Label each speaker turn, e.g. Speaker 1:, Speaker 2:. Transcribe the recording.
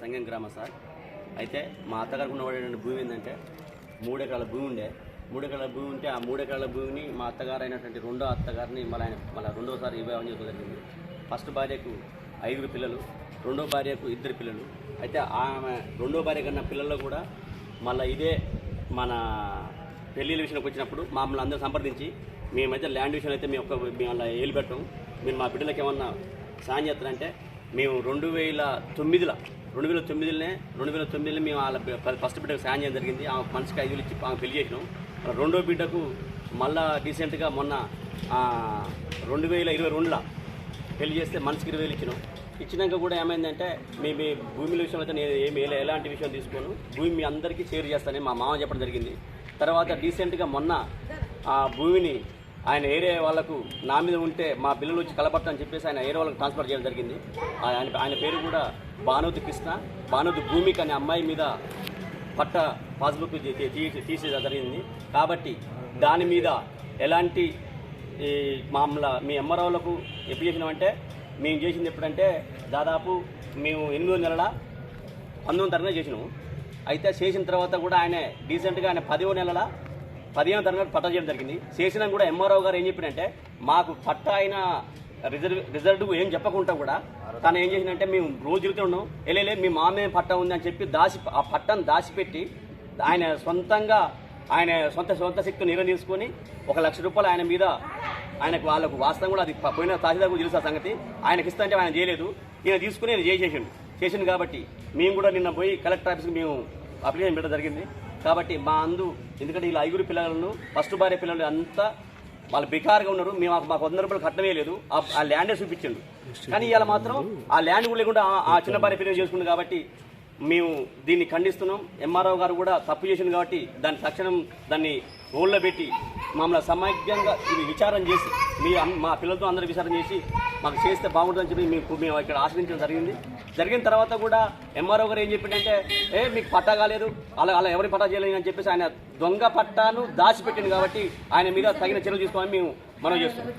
Speaker 1: సంగం గ్రామ సార్. అయితే మా అత్తగారికి ఉన్నటువంటి భూమి ఏంటంటే మూడు ఎకరాల భూమి ఉండే. మూడు ఎకరాల భూమి ఉంటే ఆ మూడు ఎకరాల భూమిని మా అత్తగారు అయినటువంటి రెండో అత్తగారిని మళ్ళీ ఆయన మళ్ళీ రెండోసారి వివాహం చేసుకోవడం జరిగింది. ఫస్ట్ భార్యకు ఐదుగురు పిల్లలు రెండో భార్యకు ఇద్దరు పిల్లలు. అయితే ఆమె రెండో భార్య కన్నా పిల్లల్లో కూడా మళ్ళీ ఇదే మన పెళ్ళిళ్ళ విషయానికి వచ్చినప్పుడు మమ్మల్ని అందరూ సంప్రదించి మీ మధ్య ల్యాండ్ విషయంలో అయితే మేము ఒక మేము అలా ఏలు పెట్టాం మీరు మా బిడ్డలకు ఏమన్నా సాయం చేస్తారంటే మేము రెండు వేల తొమ్మిదిలో రెండు వేల తొమ్మిదిలోనే రెండు వేల తొమ్మిదిలో మేము వాళ్ళ ఫస్ట్ బిడ్డకు సాయం చేయడం జరిగింది. ఆమె మనిషికి ఐదు ఇచ్చి ఆమె పెళ్ళి చేసినాం. రెండో బిడ్డకు మళ్ళా రీసెంట్గా మొన్న రెండు వేల ఇరవై రెండులో పెళ్ళి చేస్తే మనిషికి ఇరవై వేలు ఇచ్చినాం. ఇచ్చినాక కూడా ఏమైందంటే మీ మీ భూమిల విషయం అయితే నేను ఏమి ఎలాంటి విషయం తీసుకోను. భూమి మీ అందరికీ షేర్ చేస్తానని మా మామ చెప్పడం జరిగింది. తర్వాత డీసెంట్గా మొన్న ఆ భూమిని ఆయన ఏరియా వాళ్ళకు నా మీద ఉంటే మా పిల్లలు వచ్చి కలపడతా అని చెప్పేసి ఆయన ఏరియా వాళ్ళకి ట్రాన్స్ఫర్ చేయడం జరిగింది. ఆయన ఆయన పేరు కూడా భానుతి కృష్ణ భానుతి భూమికి అనే అమ్మాయి మీద పట్ట పాస్బుక్ తీసి తీసేది జరిగింది. కాబట్టి దాని మీద ఎలాంటి ఈ మామూలు మీ అమ్మరావులకు ఎప్పుడు చేసినామంటే మేము చేసింది ఎప్పుడంటే దాదాపు మేము ఎనిమిదో నెలల పంతొమ్మిది తరగతి చేసినాము. అయితే చేసిన తర్వాత కూడా ఆయన డీసెంట్గా ఆయన పదివ నెలల పదిహేను తరగతి పట్ట చేయడం జరిగింది. చేసినా కూడా ఎంఆర్ఓ గారు ఏం చెప్పినంటే మాకు పట్ట అయిన రిజర్వ్ రిజర్వ్ ఏం చెప్పకుండా కూడా తను ఏం చేసిందంటే మేము రోజు తిరుగుతున్నాం వెళ్ళలే మీ మామే పట్టం ఉంది అని చెప్పి దాచి ఆ పట్టను దాచిపెట్టి ఆయన సొంతంగా ఆయన సొంత సొంత శక్తి నిర్ణయించుకొని ఒక లక్ష రూపాయలు ఆయన మీద ఆయనకు వాళ్ళకు వాస్తవం కూడా అది పోయిన తహసీల్దార్ కూడా తెలుసు ఆ సంగతి. ఆయనకి ఇస్తుంటే ఆయన చేయలేదు. ఈయన తీసుకుని నేను చేసేసిండు. చేసిండు కాబట్టి మేము కూడా నిన్న పోయి కలెక్టర్ ఆఫీస్కి మేము అప్లికేషన్ పెట్టడం జరిగింది. కాబట్టి మా అందు ఎందుకంటే వీళ్ళ ఐగురు పిల్లలను ఫస్ట్ భార్య పిల్లలు అంతా వాళ్ళు బికార్గా ఉన్నారు. మేము మాకు- వంద రూపాయలు కట్టమే లేదు. ఆ- ల్యాండే చూపించండు. కానీ ఇవాళ మాత్రం ఆ ల్యాండ్ కూడా లేకుండా ఆ- చిన్న భార్య పిల్లలు చేసుకుంది కాబట్టి మేము దీన్ని ఖండిస్తున్నాం. ఎంఆర్ఓ గారు కూడా తప్పు చేసింది కాబట్టి దాన్ని తక్షణం దాన్ని ఓళ్ళో పెట్టి మమ్మల్ని సమైక్యంగా ఇది విచారం చేసి మీ మా పిల్లలతో అందరూ విచారం చేసి మాకు చేస్తే బాగుంటుందని చెప్పి మీకు మేము ఇక్కడ ఆశ్రయించడం జరిగింది. జరిగిన తర్వాత కూడా ఎంఆర్ఓ గారు ఏం చెప్పిండంటే ఏ మీకు పట్టా కాలేదు. అలా అలా ఎవరి పట్టా చేయలేదు అని చెప్పేసి ఆయన దొంగ పట్టాను దాచిపెట్టింది కాబట్టి ఆయన మీద తగిన చర్యలు తీసుకోవాలని మేము మనం చేస్తున్నాం.